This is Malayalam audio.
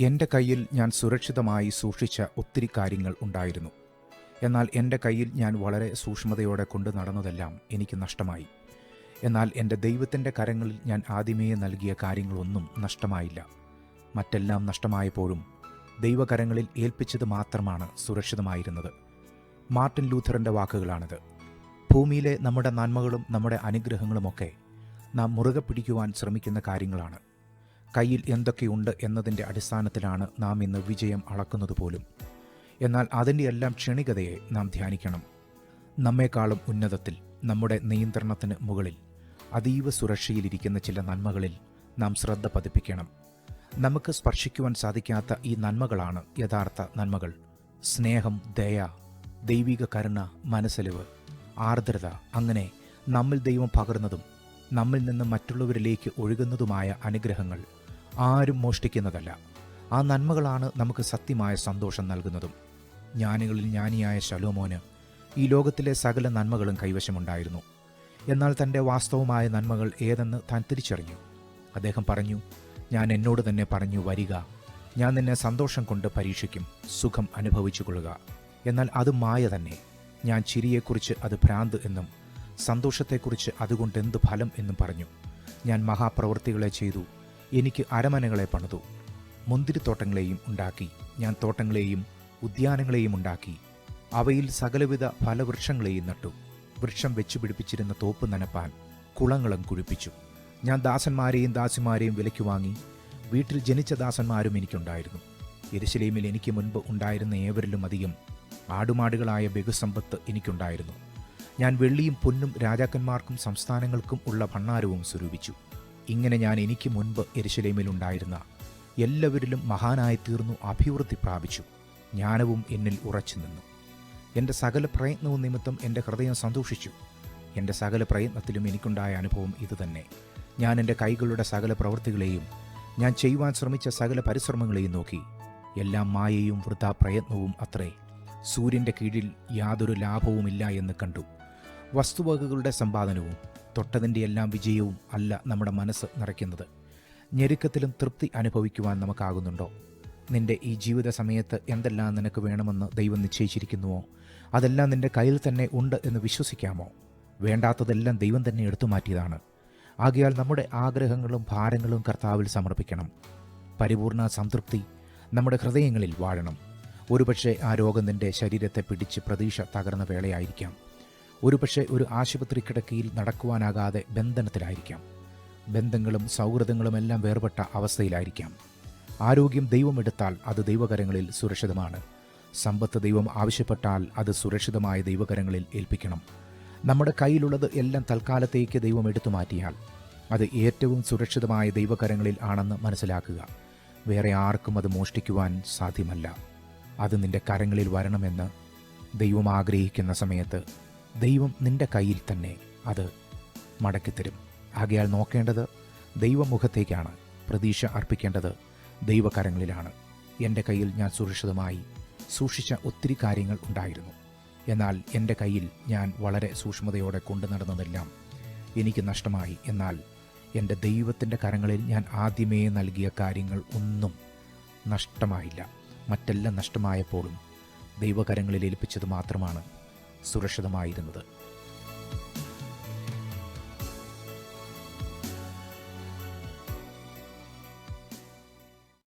എന്റെ കയ്യിൽ ഞാൻ സുരക്ഷിതമായി സൂക്ഷിച്ച ഒത്തിരി കാര്യങ്ങൾ ഉണ്ടായിരുന്നു. എന്നാൽ എന്റെ കയ്യിൽ ഞാൻ വളരെ സൂക്ഷ്മതയോടെ കൊണ്ടു നടന്നതെല്ലാം എനിക്ക് നഷ്ടമായി. എന്നാൽ എന്റെ ദൈവത്തിന്റെ കരങ്ങളിൽ ഞാൻ ആദ്യമേ നൽകിയ കാര്യങ്ങളൊന്നും നഷ്ടമായില്ല. മറ്റെല്ലാം നഷ്ടമായപ്പോഴും ദൈവകരങ്ങളിൽ ഏൽപ്പിച്ചത് മാത്രമാണ് സുരക്ഷിതമായിരുന്നത്. മാർട്ടിൻ ലൂഥറിന്റെ വാക്കുകളാണിത്. ഭൂമിയിലെ നമ്മുടെ നന്മകളും നമ്മുടെ അനുഗ്രഹങ്ങളുമൊക്കെ നാം മുറുകെ പിടിക്കുവാൻ ശ്രമിക്കുന്ന കാര്യങ്ങളാണ്. കയ്യിൽ എന്തൊക്കെയുണ്ട് എന്നതിന്റെ അടിസ്ഥാനത്തിലാണ് നാം ഇന്ന് വിജയം അളക്കുന്നത് പോലും. എന്നാൽ അതിന്റെ എല്ലാം ക്ഷണികതയെ നാം ധ്യാനിക്കണം. നമ്മെക്കാളും ഉന്നതത്തിൽ നമ്മുടെ നിയന്ത്രണത്തിന് മുകളിൽ അതീവ സുരക്ഷയിലിരിക്കുന്ന ചില നന്മകളിൽ നാം ശ്രദ്ധ പതിപ്പിക്കണം. നമുക്ക് സ്പർശിക്കുവാൻ സാധിക്കാത്ത ഈ നന്മകളാണ് യഥാർത്ഥ നന്മകൾ. സ്നേഹം ദയ ദൈവിക കരുണ മനസ്സലിവ് ആർദ്രത അങ്ങനെ നമ്മിൽ ദൈവം പകർന്നതും നമ്മിൽ നിന്ന് മറ്റുള്ളവരിലേക്ക് ഒഴുകുന്നതുമായ അനുഗ്രഹങ്ങൾ. ആരും മോഷ്ടിക്കുന്നതല്ല. ആ നന്മകളാണ് നമുക്ക് സത്യമായ സന്തോഷം നൽകുന്നതും. ജ്ഞാനികളിൽ ജ്ഞാനിയായ ശലോമോന് ഈ ലോകത്തിലെ സകല നന്മകളും കൈവശമുണ്ടായിരുന്നു. എന്നാൽ തന്റെ വാസ്തവമായ നന്മകൾ ഏതെന്ന് താൻ തിരിച്ചറിഞ്ഞു. അദ്ദേഹം പറഞ്ഞു ഞാൻ എന്നോട് തന്നെ പറഞ്ഞു വരിക. ഞാൻ നിന്നെ സന്തോഷം കൊണ്ട് പരീക്ഷിക്കും സുഖം അനുഭവിച്ചു കൊള്ളുക. എന്നാൽ അത് മായ തന്നെ. ഞാൻ ചിരിയെക്കുറിച്ച് അത് ഭ്രാന്ത് എന്നും സന്തോഷത്തെക്കുറിച്ച് അതുകൊണ്ട് എന്ത് ഫലം എന്നും പറഞ്ഞു. ഞാൻ മഹാപ്രവൃത്തികളെ ചെയ്തു. എനിക്ക് അരമനകളെ പണിതു. മുന്തിരിത്തോട്ടങ്ങളെയും ഉണ്ടാക്കി. ഞാൻ തോട്ടങ്ങളെയും ഉദ്യാനങ്ങളെയും ഉണ്ടാക്കി. അവയിൽ സകലവിധ ഫലവൃക്ഷങ്ങളെയും നട്ടു. വൃക്ഷം വെച്ചു പിടിപ്പിച്ചിരുന്ന തോപ്പ് നനപ്പാൻ കുളങ്ങളും കുഴിപ്പിച്ചു. ഞാൻ ദാസന്മാരെയും ദാസിമാരെയും വിലയ്ക്ക് വാങ്ങി. വീട്ടിൽ ജനിച്ച ദാസന്മാരും എനിക്കുണ്ടായിരുന്നു. എരുശലേമിൽ എനിക്ക് മുൻപ് ഉണ്ടായിരുന്ന ഏവരിലും അധികം ആടുമാടുകളായ ബഹുസമ്പത്ത് എനിക്കുണ്ടായിരുന്നു. ഞാൻ വെള്ളിയും പൊന്നും രാജാക്കന്മാർക്കും സംസ്ഥാനങ്ങൾക്കും ഉള്ള ഭണ്ണാരവും സ്വരൂപിച്ചു. ഇങ്ങനെ ഞാൻ എനിക്ക് മുൻപ് എരുശലേമിൽ ഉണ്ടായിരുന്ന എല്ലാവരിലും മഹാനായി തീർന്നു അഭിവൃദ്ധി പ്രാപിച്ചു. ജ്ഞാനവും എന്നിൽ ഉറച്ചു നിന്നു. എന്റെ സകല പ്രയത്നവും നിമിത്തം എന്റെ ഹൃദയം സന്തോഷിച്ചു. എന്റെ സകല പ്രയത്നത്തിലും എനിക്കുണ്ടായ അനുഭവം ഇതുതന്നെ. ഞാൻ എന്റെ കൈകളുടെ സകല പ്രവൃത്തികളെയും ഞാൻ ചെയ്യുവാൻ ശ്രമിച്ച സകല പരിശ്രമങ്ങളെയും നോക്കി. എല്ലാം മായയും വൃഥാ പ്രയത്നവും അത്രേ. സൂര്യന്റെ കീഴിൽ യാതൊരു ലാഭവുമില്ല എന്ന് കണ്ടു. വസ്തുവകകളുടെ സമ്പാദനവും തൊട്ടതിന്റെ എല്ലാം വിജയവും അല്ല നമ്മുടെ മനസ്സ് നിറയ്ക്കുന്നത്. ഞെരുക്കത്തിലും തൃപ്തി അനുഭവിക്കുവാൻ നമുക്കാകുന്നുണ്ടോ? നിന്റെ ഈ ജീവിത സമയത്ത് എന്തെല്ലാം നിനക്ക് വേണമെന്ന് ദൈവം നിശ്ചയിച്ചിരിക്കുന്നുവോ? അതെല്ലാം നിന്റെ കയ്യിൽ തന്നെ ഉണ്ട് എന്ന് വിശ്വസിക്കാമോ? വേണ്ടാത്തതെല്ലാം ദൈവം തന്നെ എടുത്തു മാറ്റിയതാണ്. ആകയാൽ നമ്മുടെ ആഗ്രഹങ്ങളും ഭാരങ്ങളും കർത്താവിൽ സമർപ്പിക്കണം. പരിപൂർണ സംതൃപ്തി നമ്മുടെ ഹൃദയങ്ങളിൽ വാഴണം. ഒരുപക്ഷെ ആ രോഗം നിന്റെ ശരീരത്തെ പിടിച്ച് പ്രതീക്ഷ തകർന്ന വേളയായിരിക്കാം. ഒരുപക്ഷെ ഒരു ആശുപത്രി കിടക്കയിൽ നടക്കുവാനാകാതെ ബന്ധനത്തിലായിരിക്കാം. ബന്ധങ്ങളും സൗഹൃദങ്ങളുമെല്ലാം വേർപെട്ട അവസ്ഥയിലായിരിക്കാം. ആരോഗ്യം ദൈവമെടുത്താൽ അത് ദൈവകരങ്ങളിൽ സുരക്ഷിതമാണ്. സമ്പത്ത് ദൈവം ആവശ്യപ്പെട്ടാൽ അത് സുരക്ഷിതമായ ദൈവകരങ്ങളിൽ ഏൽപ്പിക്കണം. നമ്മുടെ കയ്യിലുള്ളത് എല്ലാം തൽക്കാലത്തേക്ക് ദൈവം എടുത്തു മാറ്റിയാൽ അത് ഏറ്റവും സുരക്ഷിതമായ ദൈവകരങ്ങളിൽ ആണെന്ന് മനസ്സിലാക്കുക. വേറെ ആർക്കും അത് മോഷ്ടിക്കുവാൻ സാധ്യമല്ല. അത് നിന്റെ കരങ്ങളിൽ വരണമെന്ന് ദൈവം ആഗ്രഹിക്കുന്ന സമയത്ത് ദൈവം നിന്റെ കയ്യിൽ തന്നെ അത് മടക്കിത്തരും. ആകയാൽ നോക്കേണ്ടത് ദൈവമുഖത്തേക്കാണ്. പ്രതീക്ഷ അർപ്പിക്കേണ്ടത് ദൈവകരങ്ങളിലാണ്. എന്റെ കയ്യിൽ ഞാൻ സുരക്ഷിതമായി സൂക്ഷിച്ച ഒത്തിരി കാര്യങ്ങൾ ഉണ്ടായിരുന്നു. എന്നാൽ എന്റെ കയ്യിൽ ഞാൻ വളരെ സൂക്ഷ്മതയോടെ കൊണ്ടു നടന്നതെല്ലാം എനിക്ക് നഷ്ടമായി. എന്നാൽ എന്റെ ദൈവത്തിന്റെ കരങ്ങളിൽ ഞാൻ ആദ്യമേ നൽകിയ കാര്യങ്ങൾ ഒന്നും നഷ്ടമായില്ല. മറ്റെല്ലാം നഷ്ടമായപ്പോഴും ദൈവകരങ്ങളിൽ ഏൽപ്പിച്ചത് മാത്രമാണ്. സുരക്ഷിതമായിരുന്നത്